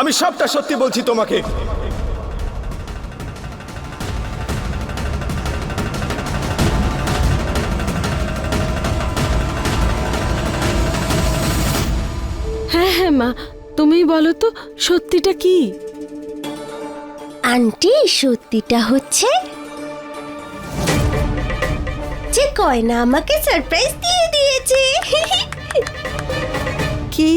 আমি সবটা সত্যি বলছি তোমাকে। হ্যাঁ হ্যাঁ মা তুমি বলো তো সত্যিটা কি? আন্টি সত্যিটা হচ্ছে যে গয়না আমাকে সারপ্রাইজ দিয়ে দিয়েছে। কি?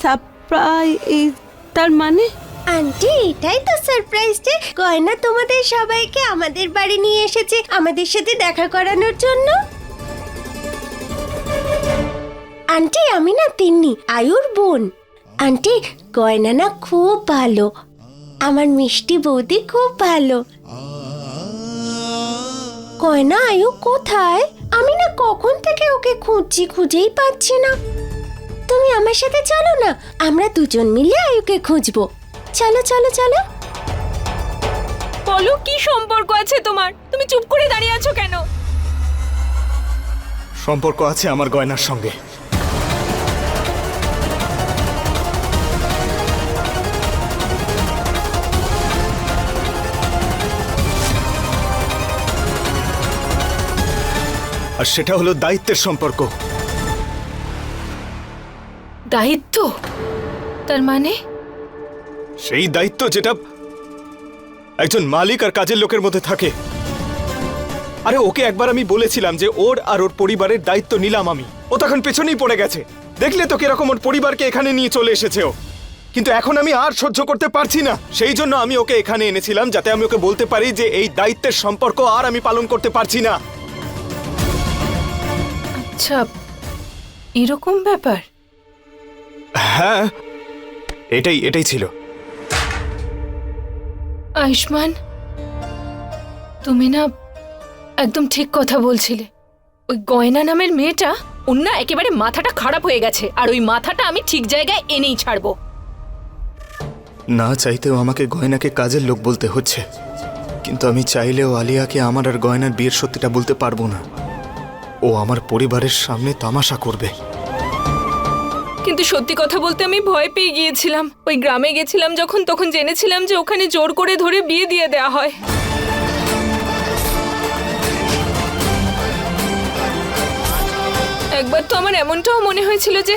সারপ্রাইজ তার মানে? আন্টি, এটাই তো সারপ্রাইজ যে গয়না তোমাদের সবাইকে আমাদের বাড়ি নিয়ে এসেছে, আমাদের সাথে দেখা করানোর জন্য। আন্টি, আমি না তিন্নি, আয়ুর বোন। আন্টি, গয়না না খুব ভালো। আমার মিষ্টি বৌদি খুব ভালো। গয়না, আয়ু কোথায়? আমি না কখন থেকে ওকে খুঁজছি খুঁজেই পাচ্ছি না। তুমি আমার সাথে চলো না। আমরা দুজন মিলে আয়ুকে খুঁজবো। চলো চলো চলো। বলো কি সম্পর্ক আছে তোমার? তুমি চুপ করে দাঁড়িয়ে আছো কেন? সম্পর্ক আছে আমার গয়নার সঙ্গে। আর সেটা হলো দায়িত্বের সম্পর্ক। দায়িত্ব? তার মানে? সেই দায়িত্ব যেটা একজন মালিক আর কাজের লোকের মধ্যে থাকে। আরে ওকে একবার আমি বলেছিলাম যে ওর আর ওর পরিবারের দায়িত্ব নিলাম আমি। ও তখন পেছনেই পড়ে গেছে। দেখলে তো কীরকম ওর পরিবারকে এখানে নিয়ে চলে এসেছে ও। কিন্তু এখন আমি আর সহ্য করতে পারছি না। সেই জন্য আমি ওকে এখানে এনেছিলাম যাতে আমি ওকে বলতে পারি যে এই দায়িত্বের সম্পর্ক আর আমি পালন করতে পারছি না। আচ্ছা এরকম ব্যাপার? হ্যাঁ এটাই এটাই ছিল। আয়ুষ্মান তুমি না একদম ঠিক কথা বলছিলে। ওই গয়না নামের মেয়েটা ওর না একেবারে মাথাটা খারাপ হয়ে গেছে আর ওই মাথাটা আমি ঠিক জায়গায় এনেই ছাড়বো। না চাইতেও আমাকে গয়নাকে কাজের লোক বলতে হচ্ছে। কিন্তু আমি চাইলেও আলিয়াকে আমার আর গয়নার বিয়ের সত্যিটা বলতে পারব না। ও আমার পরিবারের সামনে তামাশা করবে। কিন্তু সত্যি কথা বলতে আমি ভয় পেয়ে গিয়েছিলাম। ওই গ্রামে গেছিলাম যখন, তখন জেনেছিলাম যে ওখানে জোর করে ধরে বিয়ে দিয়ে দেওয়া হয়। একবার তো আমার এমনটাও মনে হয়েছিল যে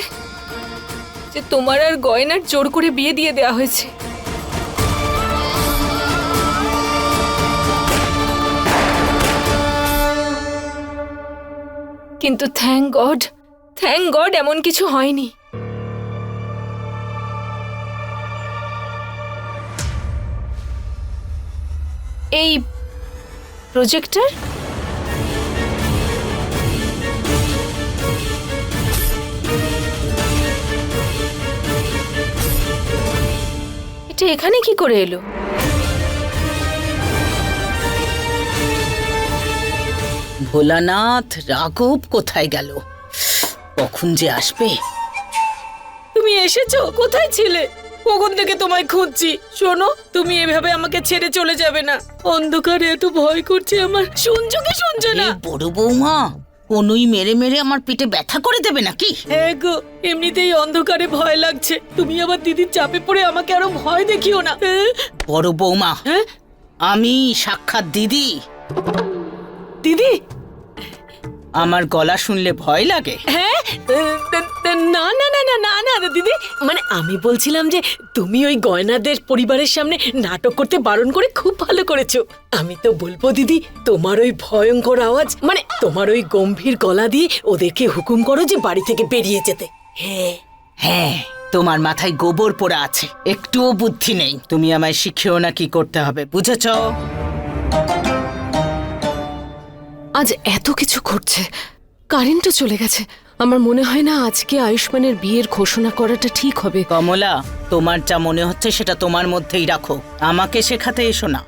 যে তোমার আর গয়নার জোর করে বিয়ে দিয়ে দেওয়া হয়েছে। কিন্তু থ্যাংক গড থ্যাংক গড এমন কিছু হয়নি। এই প্রজেক্টর এটা এখানে কি করে এলো? ভোলানাথ রাঘব কোথায় গেল? কখন যে আসবে? তুমি এসেছ? কোথায় ছিলে? কখন থেকে তোমায় খুঁজছি। শোনো তুমি এভাবে আমাকে ছেড়ে চলে যাবে না। অন্ধকারে এত ভয় করছে আমার। শুনছো কি শুনছো না? বড় বৌমা কোনই মেরে মেরে আমার পেটে ব্যথা করে দেবে নাকি? হ্যাঁ গো এমনিতেই অন্ধকারে ভয় লাগছে। তুমি আবার দিদির চাপে পড়ে আমাকে আরও ভয় দেখিও না? বড় বৌমা হ্যাঁ? আমি সাক্ষাৎ দিদি। দিদি আমার গলা শুনলে ভয় লাগে? হ্যাঁ? না না না না না না, দিদি। মানে আমি বলছিলাম যে তুমি ওই গয়নাদের পরিবারের সামনে নাটক করতে বারণ করে খুব ভালো করেছ। আমি তো বলব দিদি তোমার ওই ভয়ঙ্কর আওয়াজ মানে তোমার ওই গম্ভীর গলা দিয়ে ওদেরকে হুকুম করো যে বাড়ি থেকে বেরিয়ে যেতে। হ্যাঁ। হ্যাঁ তোমার মাথায় গোবর পোড়া আছে। একটুও বুদ্ধি নেই। তুমি আমায় শিখিও না কি করতে হবে বুঝেছ? আজ এত কিছু ঘটছে। কারেন্টও চলে গেছে। আমার মনে হয় না আজকে আয়ুষ্মানের বিয়ের ঘোষণা করাটা ঠিক হবে। কমলা তোমার যা মনে হচ্ছে সেটা তোমার মধ্যেই রাখো। আমাকে শেখাতে এসো না।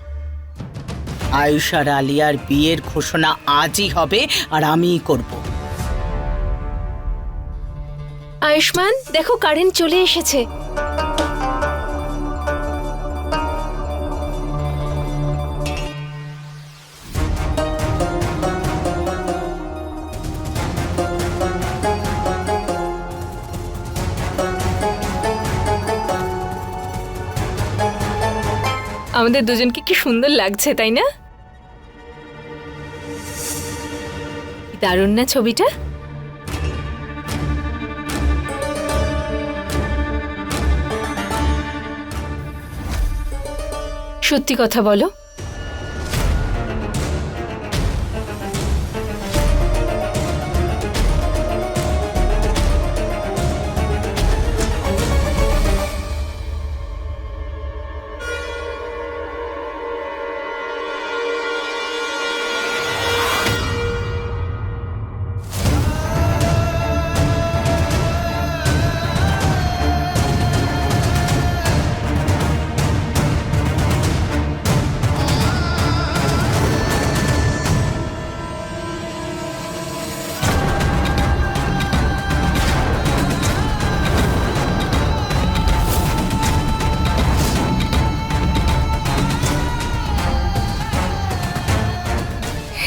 আয়ুষ আর আলিয়ার বিয়ের ঘোষণা আজই হবে আর আমিই করব। আয়ুষ্মান দেখো কারেন্ট চলে এসেছে। আমাদের দুজনকে কি সুন্দর লাগছে তাই না? দারুণ না ছবিটা? সত্যি কথা বলো।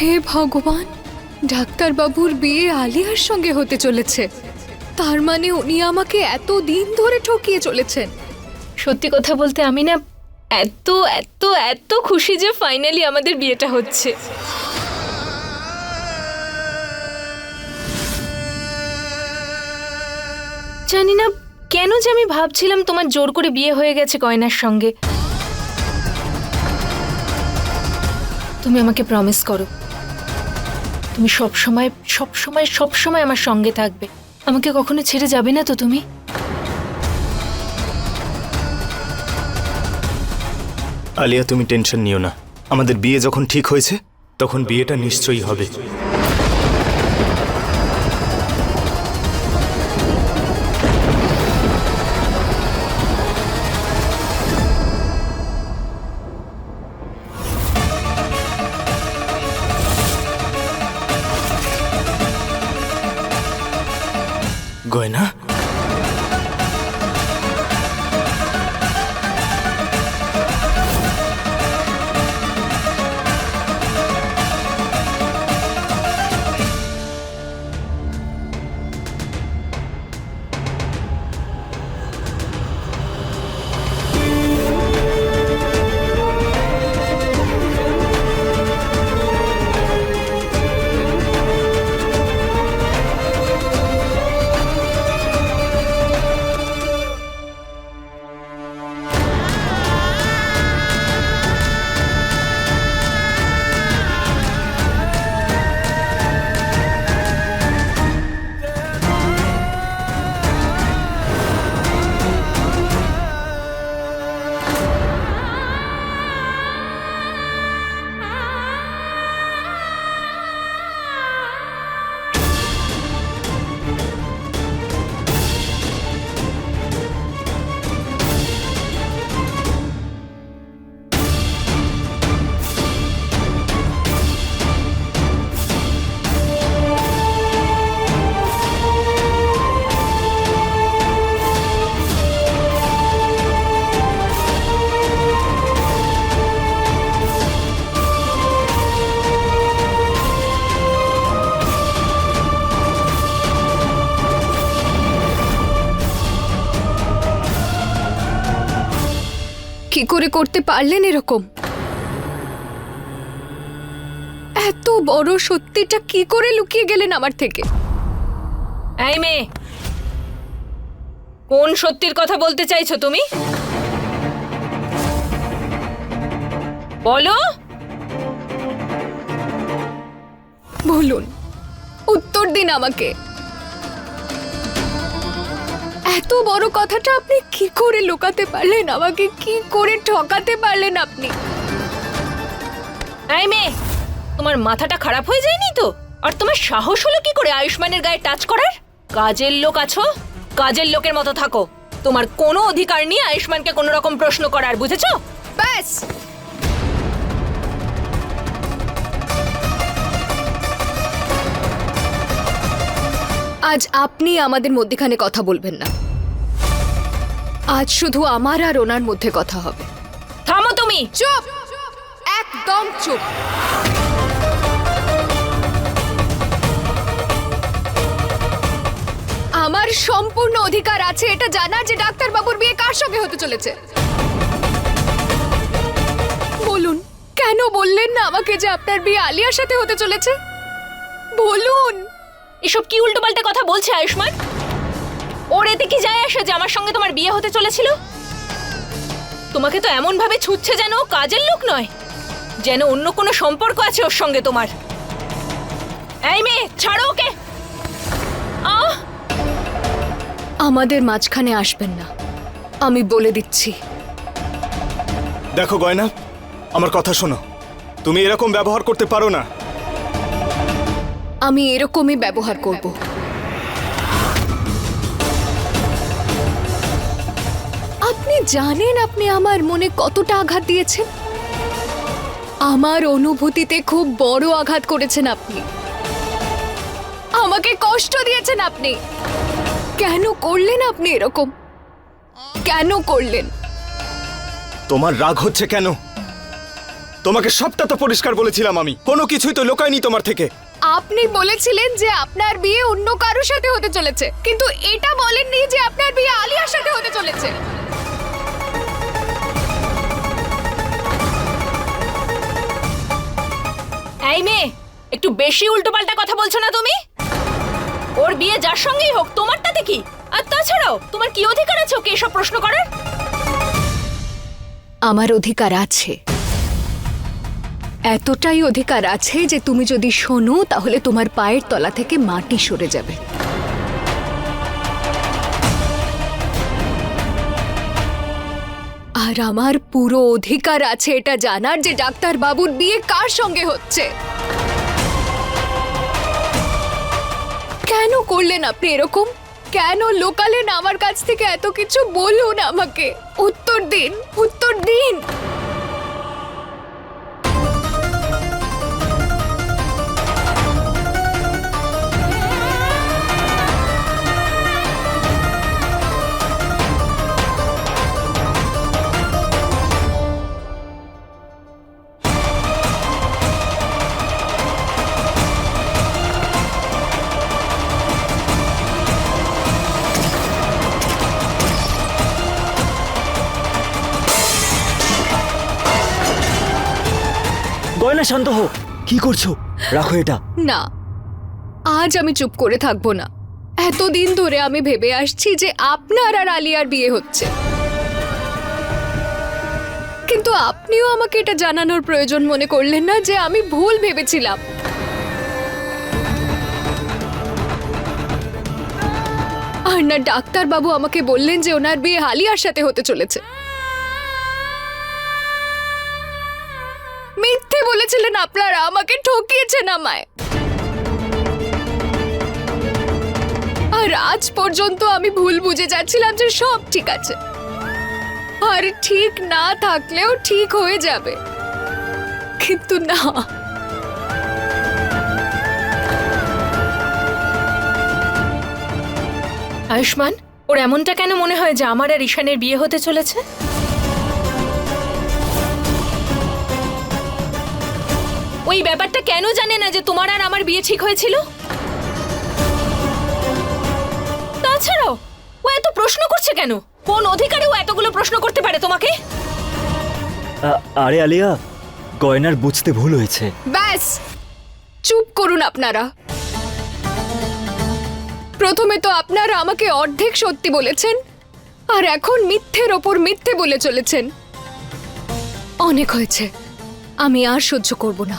হে ভগবান! ডাক্তারবাবুর বিয়ে আলিয়ার সঙ্গে হতে চলেছে। তার মানে উনি আমাকে এত দিন ধরে ঠকিয়ে চলেছেন। সত্যি কথা বলতে আমি না এত এত এত খুশি যে ফাইনালি আমাদের বিয়েটা হচ্ছে। জানি না কেন যে আমি ভাবছিলাম তোমার জোর করে বিয়ে হয়ে গেছে গয়নার সঙ্গে। তুমি আমাকে প্রমিস করো। তুমি সব সময় সব সময় সব সময় আমার সঙ্গে থাকবে। আমাকে কখনো ছেড়ে যাবে না তো তুমি? আলিয়া, তুমি টেনশন নিও না। আমাদের বিয়ে যখন ঠিক হয়েছে, তখন বিয়েটা নিশ্চয়ই হবে। গয়না করে করতে পারলেন এরকম? এত বড় সত্যিটা কি করে লুকিয়ে গেলেন আমার থেকে? এই মেয়ে কোন সত্যির কথা বলতে চাইছো তুমি? বলো। বলুন উত্তর দিন আমাকে। এত বড় কথাটা আপনি কি করে লুকাতে পারলেন? আমাকে কি করে ঠকাতে পারলেন আপনি? এই মেয়ে তোমার মাথাটা খারাপ হয়ে যায়নি তো? আর তোমার সাহস হলো কি করে আয়ুষ্মানের গায়ে টাচ করার? কাজের লোক আছো? কাজের লোকের মতো থাকো। তোমার কোনো অধিকার নেই আয়ুষ্মানকে কোনো রকম প্রশ্ন করার বুঝেছ? ব্যাস! আজ আপনি আমাদের মধ্যেখানে কথা বলবেন না। আজ শুধু আমার আর ওনার মধ্যে কথা হবে। থামো তুমি। চুপ। একদম চুপ। আমার সম্পূর্ণ অধিকার আছে, এটা জানা যে ডাক্তার বাবুর বিয়ে কার সঙ্গে হতে চলেছে। বলুন, কেন বললেন না আমাকে যে আপনার বিয়ে আলিয়ার সাথে হতে চলেছে? বলুন। এসব কি উল্টোপাল্টা কথা বলছে আয়ুষ্মান? ওর এতে কি যায় আসে যে আমার সঙ্গে তোমার বিয়ে হতে চলেছিল? তোমাকে তো এমন ভাবে ছুটছে যেন ও কাজের লোক নয়, যেন অন্য কোনো সম্পর্ক আছে ওর সঙ্গে তোমার। এই মেয়ে, ছাড়ো ওকে! আমাদের মাঝখানে আসবেন না, আমি বলে দিচ্ছি। দেখো গয়না, আমার কথা শোনো। তুমি এরকম ব্যবহার করতে পারো না। আমি এরকমই ব্যবহার করব। আপনি জানেন আপনি আমার মনে কতটা আঘাত দিয়েছেন? আমার অনুভূতিতে খুব বড় আঘাত করেছেন আপনি। আমাকে কষ্ট দিয়েছেন আপনি। কেন করলেন আপনি এরকম? কেন করলেন? তোমার রাগ হচ্ছে কেন? তোমাকে সবটা তো পরিষ্কার বলেছিলাম আমি। কোনো কিছুই তো লোকায়নি তোমার থেকে। আপনি বলেছিলেন যে আপনার বিয়ে অন্য কারোর সাথে হতে চলেছে কিন্তু এটা বলেননি যে আপনার বিয়ে আলিয়ার সাথে হতে চলেছে। এই মেয়ে একটু বেশি উল্টোপাল্টা কথা বলছো না তুমি? ওর বিয়ে যার সঙ্গেই হোক তোমারটাতে কি? আর তাছাড়াও তোমার কি অধিকার আছে ওকে এসব প্রশ্ন করার? আমার অধিকার আছে। এতটাই অধিকার আছে যে তুমি যদি শোনো, তাহলে তোমার পায়ের তলা থেকে মাটি সরে যাবে। আর আমার পুরো অধিকার আছে এটা জানার যে ডাক্তার বাবুর বিয়ে কার সঙ্গে হচ্ছে। কেন করলেন আপনি এরকম? কেন লোকালেন আমার কাছ থেকে এত কিছু বলুন আমাকে? উত্তর দিন উত্তর দিন। গয়না শান্ত হো কি করছ? রাখো এটা। না, আজ আমি চুপ করে থাকব না। এতদিন ধরে আমি ভেবে আসছি যে আপনার আর আলিয়ার বিয়ে হচ্ছে। কিন্তু আপনিও আমাকে এটা জানানোর প্রয়োজন মনে করলেন না যে আমি ভুল ভেবেছিলাম। আর না, ডাক্তারবাবু আমাকে বললেন যে ওনার বিয়ে আলিয়ার সাথে হতে চলেছে। বলেছিলেন আপনারা, আমাকে ঠকিয়েছেন আমায়। আর আজ পর্যন্ত আমি ভুল বুঝে যাচ্ছিলাম যে সব ঠিক আছে। আর ঠিক না থাকলেও ঠিক হয়ে যাবে। কিন্তু না। আয়ুষ্মান, ওর এমনটা কেন মনে হয় যে আমার আর ঈশানের বিয়ে হতে চলেছে? ওই ব্যাপারটা কেন জানে না যে তোমার আর আমার বিয়ে ঠিক হয়েছিল? তাছাড়াও ও এত প্রশ্ন করছে কেন? কোন অধিকারে ও এতগুলো প্রশ্ন করতে পারে তোমাকে? আরে আলিয়া গয়নার বুঝতে ভুল হয়েছে। ব্যাস চুপ করুন আপনারা। প্রথমে তো আপনারা আমাকে অর্ধেক সত্যি বলেছেন আর এখন মিথ্যের ওপর মিথ্যে বলে চলেছেন। অনেক হয়েছে। আমি আর সহ্য করব না।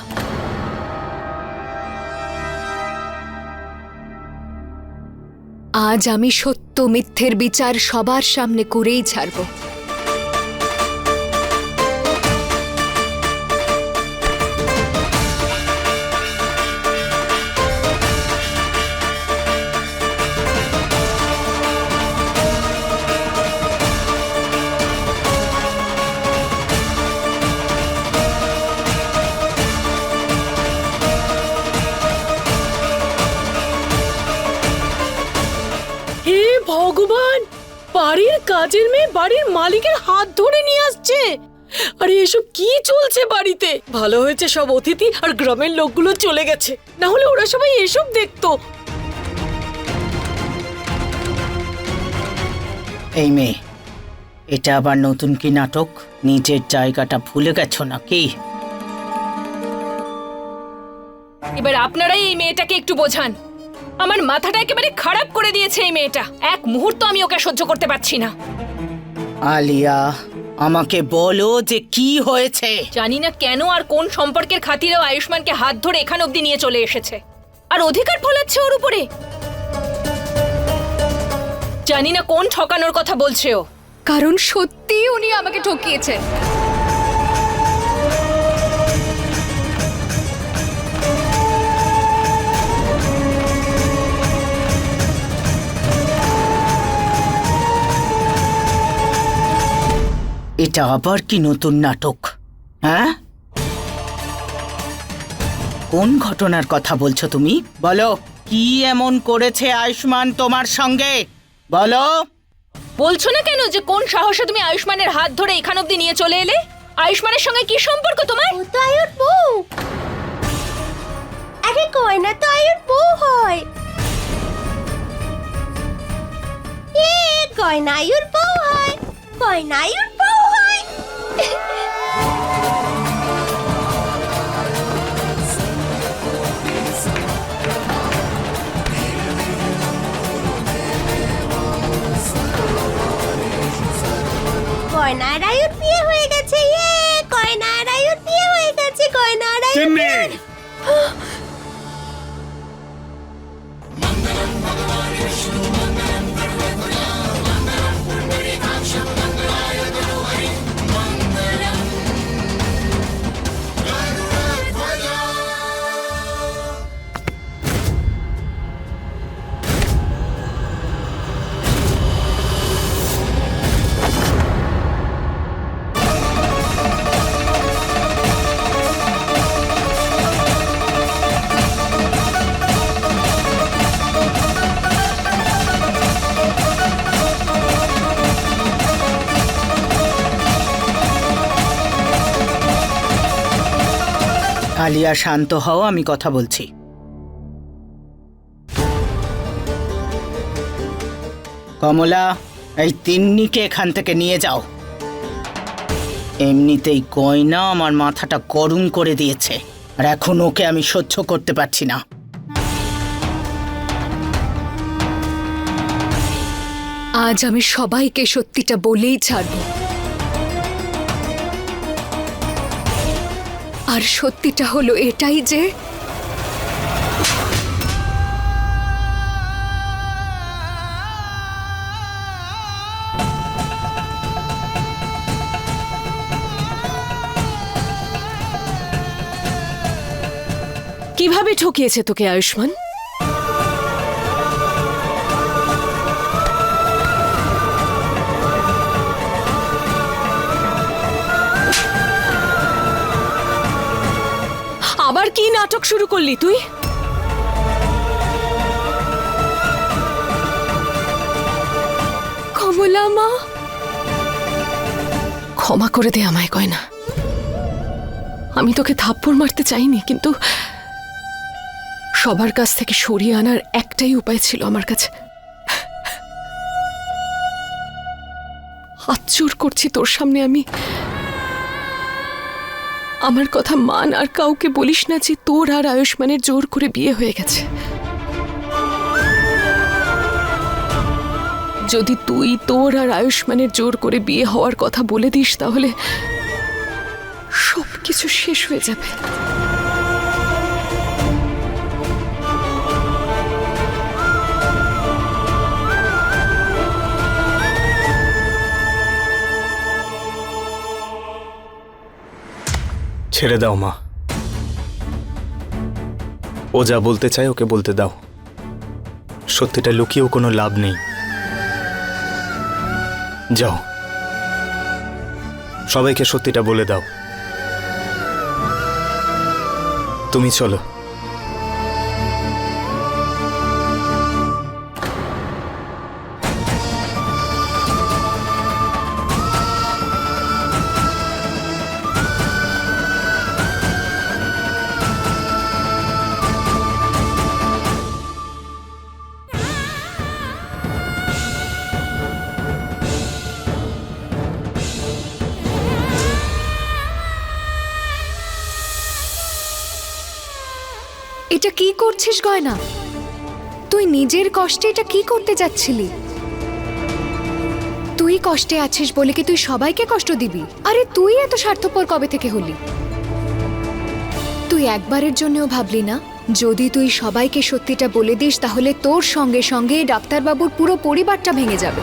আজ আমি সত্য মিথ্যের বিচার সবার সামনে করেই ছাড়ব। বাড়ির মালিকের হাত ধরে নিয়ে আসছে। আরে এসব কি চলছে বাড়িতে? ভালো হয়েছে সব অতিথি আর গ্রামের লোকগুলো চলে গেছে। না হলে ওরা সবাই এসব দেখতো। এই মেয়ে এটা আবার নতুন কি নাটক? নিজের জায়গাটা ভুলে গেছো নাকি? এবার আপনারাই এই মেয়েটাকে একটু বোঝান। আমার মাথাটা একেবারে খারাপ করে দিয়েছে এই মেয়েটা। এক মুহূর্ত আমি ওকে সহ্য করতে পারছি না। আলিয়া আমাকে বলো যে কি হয়েছে। জানি না কেন আর কোন সম্পর্কের খাতিরেও আয়ুষ্মানকে হাত ধরে এখান অবধি নিয়ে চলে এসেছে। আর অধিকার ফলাচ্ছে ওর উপরে। জানি না কোন ঠকানোর কথা বলছে ও। কারণ সত্যি উনি আমাকে ঠকিয়েছেন। এটা আবার কি নতুন নাটক হ্যাঁ? কোন ঘটনার কথা বলছো তুমি? বলো কি এমন করেছে আয়ুষ্মান তোমার সঙ্গে? বলো। বলছো না কেন যে কোন সাহসে তুমি আয়ুষ্মানের হাত ধরে এখান অব্দি নিয়ে চলে এলে? আয়ুষ্মানের সঙ্গে কি সম্পর্ক তোমার? ও তো আয়ুর বউ। আরে গয়না তো আয়ুর বউ হয়। এ গয়না আয়ুর বউ হয় গয়না আয়ুর আর আয়ুর বিয়ে হয়ে গেছে ইয়ে! গয়না বিয়ে হয়ে গেছে গয়না আলিয়া, শান্ত হও, আমি কথা বলছি। কমলা, এই তিন্নিকে এখান থেকে নিয়ে যাও। এমনিতেই গয়না আমার মাথাটা গরম করে দিয়েছে, আর এখন ওকে আমি সহ্য করতে পারছি না। আজ আমি সবাইকে সত্যিটা বলেই ছাড়ব। আর সত্যিটা হলো এটাই যে কীভাবে ঠকিয়েছে তোকে আয়ুষ্মান? আবার কি নাটক শুরু করলি তুই? কমলা মা। ক্ষমা করে দে আমায়, গয়না। আমি তোকে থাপ্পড় মারতে চাইনি, কিন্তু সবার কাছ থেকে সরিয়ে আনার একটাই উপায় ছিল আমার কাছে। জোর করছি তোর সামনে আমি। আমার কথা মান আর কাউকে বলিস না যে তোর আর আয়ুষ্মানের জোর করে বিয়ে হয়ে গেছে। যদি তুই তোর আর আয়ুষ্মানের জোর করে বিয়ে হওয়ার কথা বলে দিস তাহলে সব কিছু শেষ হয়ে যাবে। ছেড়ে দাও, মা। ও যা বলতে চায়, ওকে বলতে দাও। সত্যিটা লুকিয়েও কোনো লাভ নেই। যাও। সবাইকে সত্যিটা বলে দাও। তুমি চলো। এটা কি করছিস, গয়না? তুই নিজের কষ্টে এটা কি করতে যাচ্ছিলি? তুই কষ্টে আছিস বলে কি তুই সবাইকে কষ্ট দিবি? আরে তুই এত স্বার্থপর কবে থেকে হলি? তুই একবারের জন্যও ভাবলি না? যদি তুই সবাইকে সত্যিটা বলে দিস, তাহলে তোর সঙ্গে সঙ্গে ডাক্তারবাবুর পুরো পরিবারটা ভেঙে যাবে।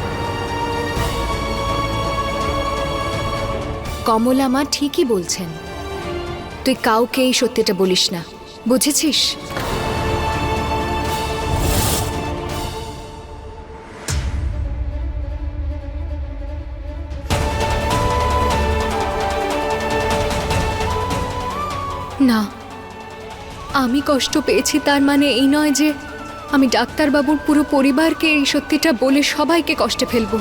কমলা মা ঠিকই বলছেন। তুই কাউকে এই সত্যিটা বলিস না। বুঝেছিস? কষ্ট পেয়েছি, তার মানে এই নয় যে আমি ডাক্তারবাবুর পুরো পরিবারকে এই সত্যিটা বলে সবাইকে কষ্টে ফেলব।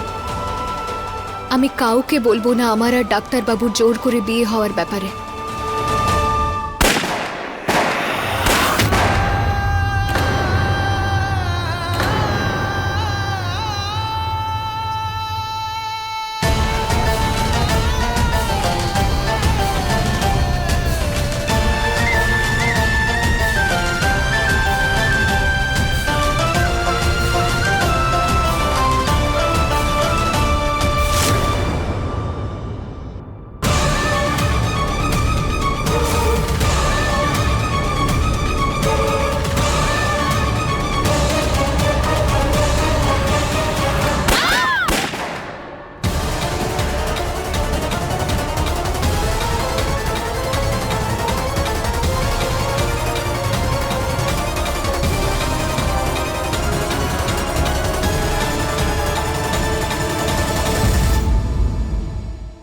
আমি কাউকে বলব না আমার আর ডাক্তারবাবুর জোর করে বিয়ে হওয়ার ব্যাপারে।